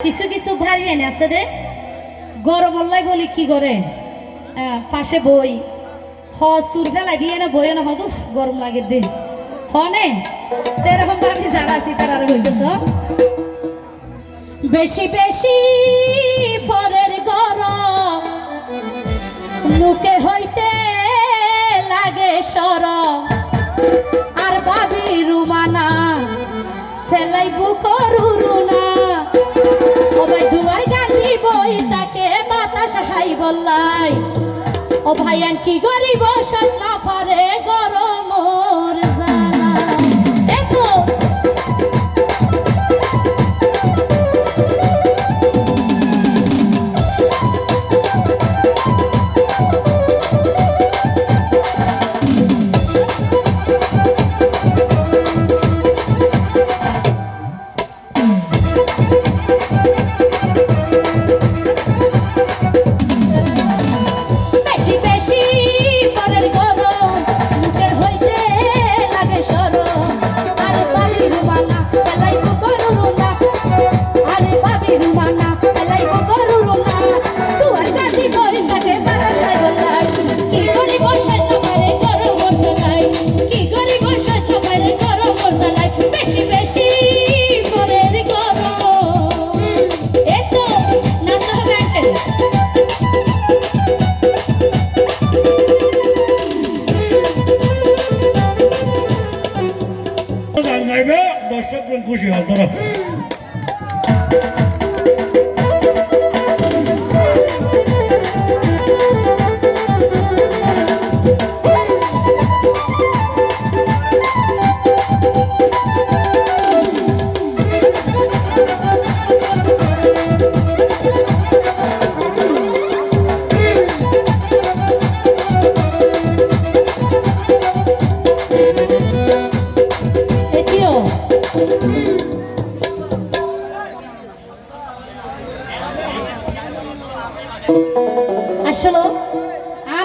কিছু কিছু ভাই এনে আছে রে গরম অল্লাই বলি কি করে? পাশে বই। হ সুর ফেলাই দিয়ে না বই না হদুফ গরম লাগে দে হনে তেরকম ভাবি যারা আছি, তারা বেশি বেশি ও ভাইয়ান কি গরিব না গাইবে দর্শকজন খুশি হল ধরো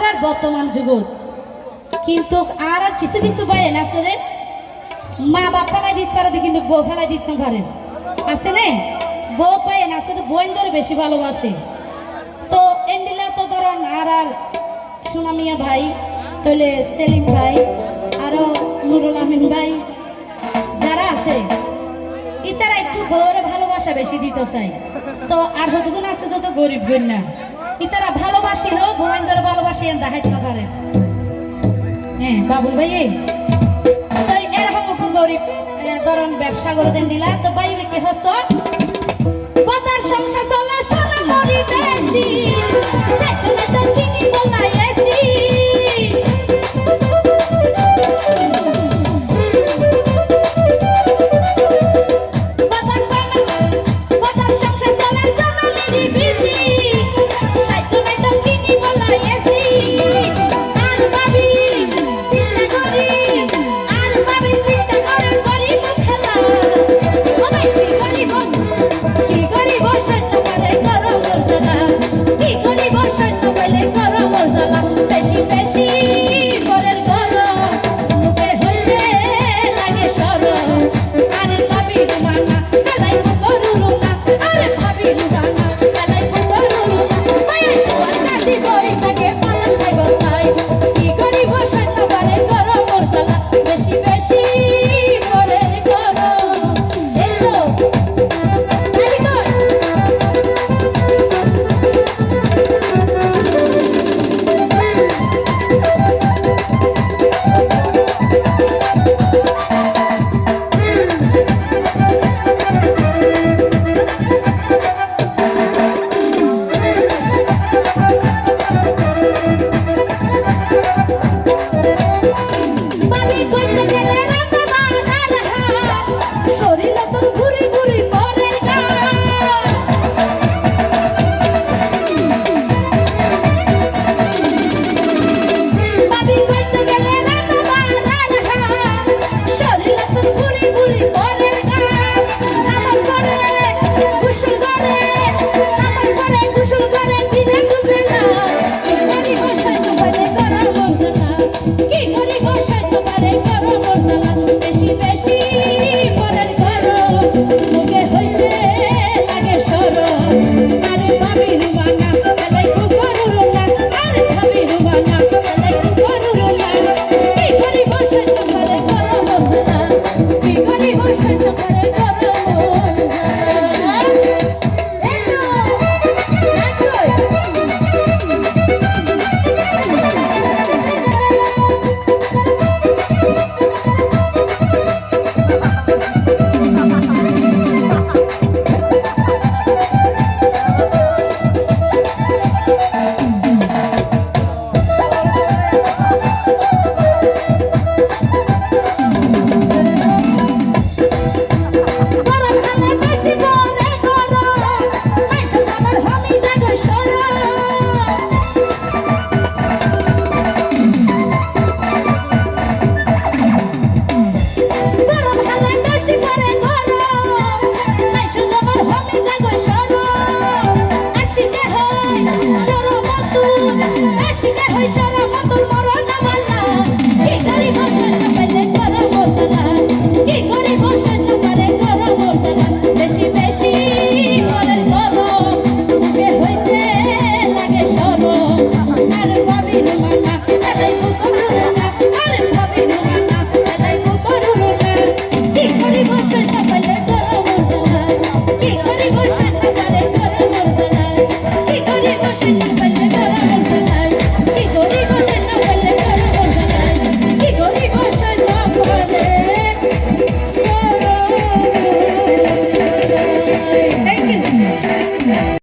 আর বর্তমান যুগত। কিন্তু আর আর কিছু কিছু বাইন আছে রে। মা বাপ ফেলাই দিতে পারে, কিন্তু বউ ফেলাই দিতে পারে। আছে নে? বউ পাইন আছে তো বোন ধরে বেশি ভালোবাসে। তো এমনিলা তো ধরুন আর আর সুনামিয়া ভাই, তাহলে সেলিম ভাই, আরও নুরুল আমিন ভাই, যারা আছে ইতারা একটু বউরে ভালোবাসা বেশি দিতে চাই তো আর হতগুণ আছে তো গরিব গুণ না। ভালোবাসিল গোবিন্দর ভালোবাসি দেখাইতে পারে হ্যাঁ বাবুল ভাই এরকম গরিব ধরন ব্যবসা করে দেন দিলা, তো বাইবে কি হস